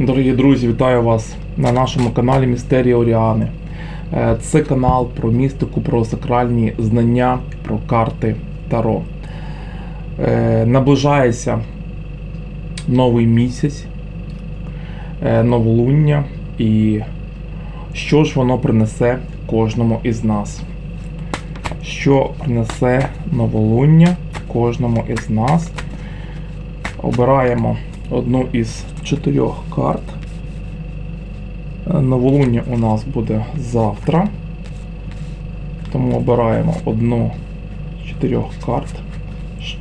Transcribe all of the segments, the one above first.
Дорогі друзі, вітаю вас на нашому каналі Містерія Оріани. Е, Це канал про містику, про сакральні знання, про карти Таро. Е, Наближається новий місяць, е, новолуння, і що ж воно принесе кожному із нас? Що принесе новолуння кожному із нас? Обираємо одну із чотирьох карт. Е, Новолуння у нас буде завтра. Тому обираємо одну з чотирьох карт,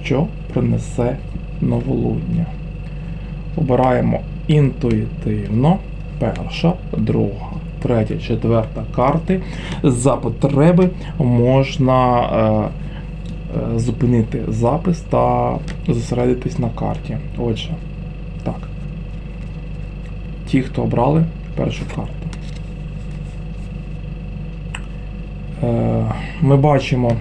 що принесе новолуння. Обираємо інтуїтивно. Перша, друга, третя, четверта карти. За потреби можна е, е, зупинити запис та зосередитись на карті. Отже. Ті, хто обрали першу карту. Е, Ми бачимо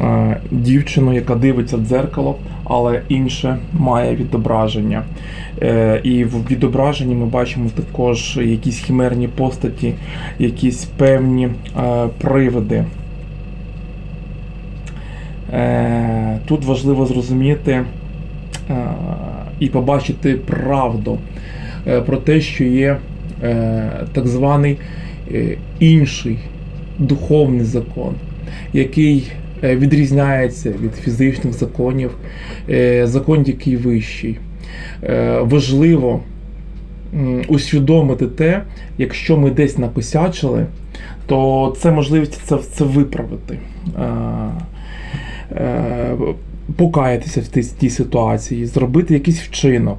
е, дівчину, яка дивиться в дзеркало, але інше має відображення. Е, І в відображенні ми бачимо також якісь хімерні постаті, якісь певні привиди. Тут важливо зрозуміти і побачити правду про те, що є е, так званий е, інший духовний закон, який е, відрізняється від фізичних законів, е, закон, який вищий. Е, Важливо усвідомити те, якщо ми десь накосячили, то це можливість це, це виправити. Покаятися в тій ситуації, зробити якийсь вчинок.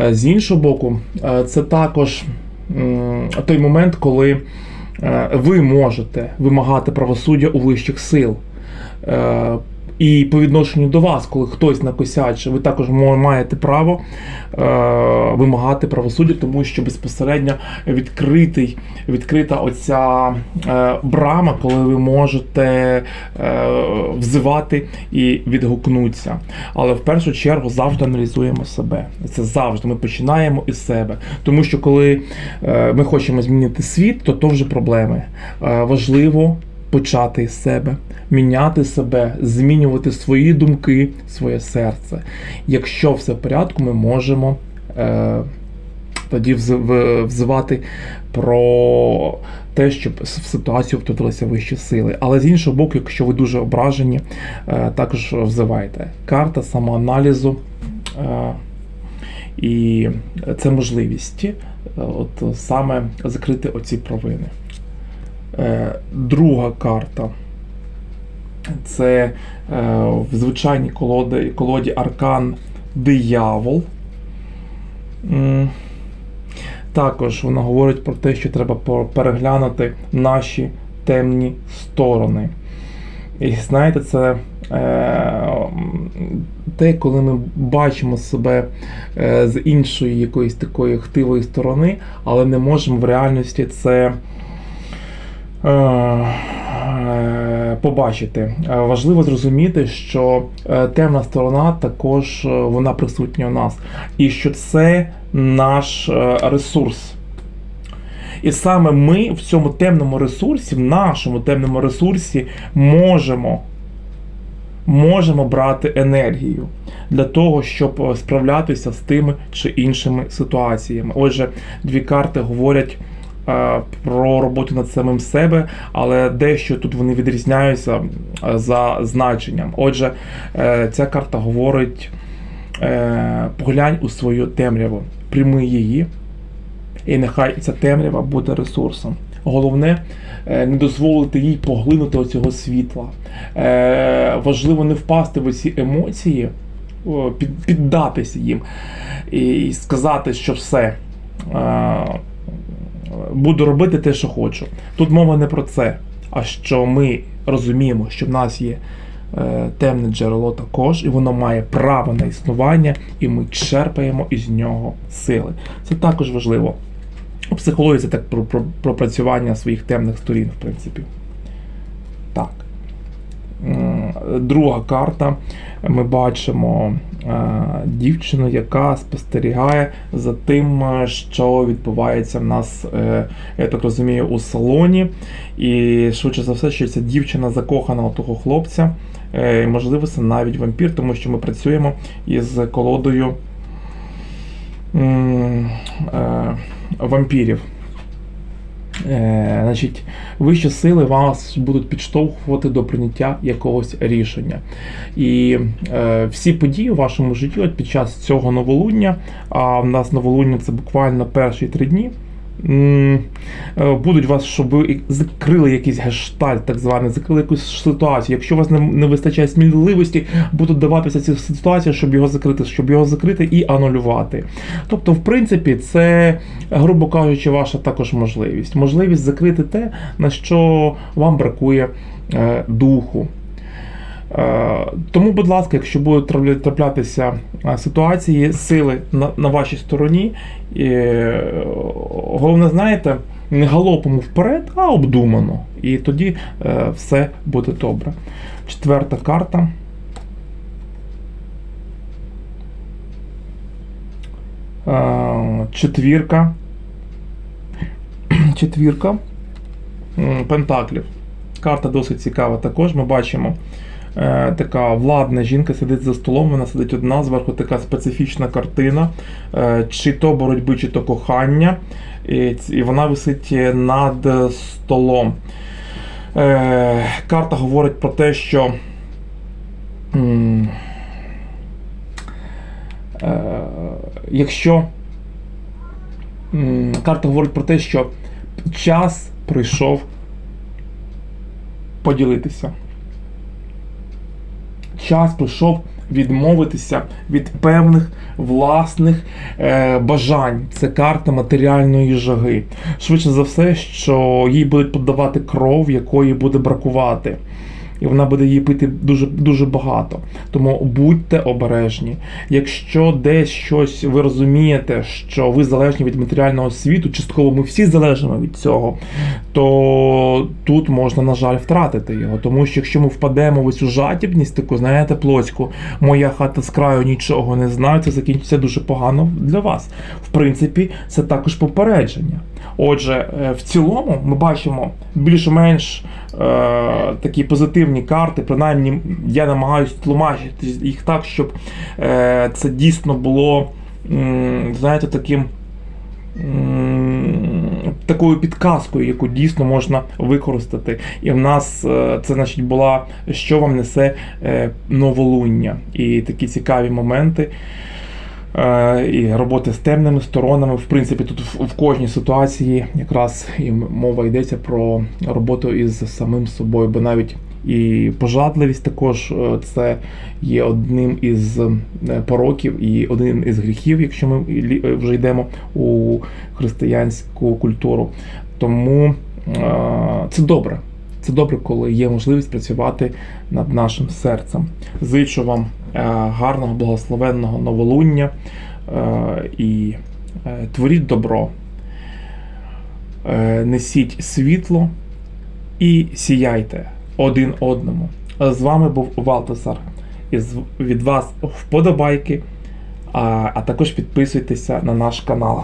Е, З іншого боку, е, це також той момент, коли е, ви можете вимагати правосуддя у вищих сил. І по відношенню до вас, коли хтось накосяче, ви також маєте право е, вимагати правосуддя, тому що безпосередньо відкритий, відкрита оця е, брама, коли ви можете е, взивати і відгукнутися. Але в першу чергу завжди аналізуємо себе. Це завжди. Ми починаємо із себе. Тому що коли е, ми хочемо змінити світ, то то вже проблеми. Е, важливо почати із себе, міняти себе, змінювати свої думки, своє серце. Якщо все в порядку, ми можемо. Е, тоді взивати про те, щоб в ситуацію втрутилися вищі сили. Але з іншого боку, якщо ви дуже ображені, е, також взивайте. Карта самоаналізу. е, І це можливість е, от саме закрити оці провини. Е, Друга карта. Це е, в звичайній колоді, колоді Аркан Диявол. Також вона говорить про те, що треба переглянути наші темні сторони. І знаєте, це е, те, коли ми бачимо себе е, з іншої якоїсь такої хтивої сторони, але не можемо в реальності це. Е, е, Побачити. Е, Важливо зрозуміти, що темна сторона також вона присутня у нас, і що це наш ресурс. І саме ми в цьому темному ресурсі, в нашому темному ресурсі, можемо, можемо брати енергію для того, щоб справлятися з тими чи іншими ситуаціями. Отже, дві карти говорять про роботу над самим себе, але дещо тут вони відрізняються е, за значенням. Отже, е, ця карта говорить: е, поглянь у свою темряву, прийми її, і нехай ця темрява буде ресурсом. Головне е, не дозволити їй поглинути оцього світла. Е, Важливо не впасти в ці емоції, піддатися їм і сказати, що все. Буду робити те, що хочу. Тут мова не про це, а що ми розуміємо, що в нас є е, темне джерело також, і воно має право на існування, і ми черпаємо із нього сили. Це також важливо. У психології це так про, про пропрацювання своїх темних сторін, в принципі. Так. Друга карта. Ми бачимо дівчину, яка спостерігає за тим, е, що відбувається в нас, е, я так розумію, у салоні. І швидше за все, що ця дівчина закохана у того хлопця. Е, і, Можливо, це навіть вампір, тому що ми працюємо із колодою е, вампірів. Е, значить, вищі сили вас будуть підштовхувати до прийняття якогось рішення. І е, всі події у вашому житті от під час цього новолуння, а в нас новолуння це буквально перші три дні. Е, Будуть вас, щоб ви закрили якийсь гештальт, так званий, закрили якусь ситуацію. Якщо у вас не, не вистачає сміливості, будуть даватися ці ситуації, щоб його закрити, щоб його закрити і анулювати. Тобто, в принципі, це, грубо кажучи, ваша також можливість. Можливість закрити те, на що вам бракує е, духу. Е, Тому, будь ласка, якщо будуть траплятися е, ситуації, сили на, на вашій стороні, е, головне, знаєте, не галопом вперед, а обдумано. І тоді е, все буде добре. Четверта карта. Е, Четвірка. Четвірка пентаклів. Карта досить цікава також. Ми бачимо така владна жінка сидить за столом, вона сидить одна, зверху така специфічна картина, е, чи то боротьби, чи то кохання. І, вона висить над столом. Е, карта говорить про те, що. е, якщо карта говорить про те, що час прийшов поділитися. Час прийшов відмовитися від певних власних е, бажань. Це карта матеріальної жаги. Швидше за все, що їй будуть подавати кров, якої буде бракувати. І вона буде її пити дуже дуже багато. Тому будьте обережні. Якщо десь щось ви розумієте, що ви залежні від матеріального світу, частково ми всі залежимо від цього, то тут можна, на жаль, втратити його. Тому що якщо ми впадемо в цю жадібність, таку, знаєте, плоську, моя хата з краю нічого не знаю, це закінчиться дуже погано для вас. В принципі, це також попередження. Отже, е, в цілому ми бачимо більш-менш такі позитивні карти. Принаймні, я намагаюся тлумачити їх так, щоб е, це дійсно було, знаєте, таким. Такою підказкою, яку дійсно можна використати. І в нас е, це значить була, що вам несе е, новолуння. І такі цікаві моменти. Е, і роботи з темними сторонами. В принципі, тут в, кожній ситуації якраз і мова йдеться про роботу із самим собою, бо навіть і пожадливість також е, це є одним із е, пороків і один із гріхів, якщо ми вже йдемо у християнську культуру. Тому це добре. Це добре, коли є можливість працювати над нашим серцем. Зичу вам е, гарного, благословенного новолуння е, і е, творіть добро, несіть світло і сіяйте один одному. З вами був Валтасар. І від вас вподобайки, а також підписуйтеся на наш канал.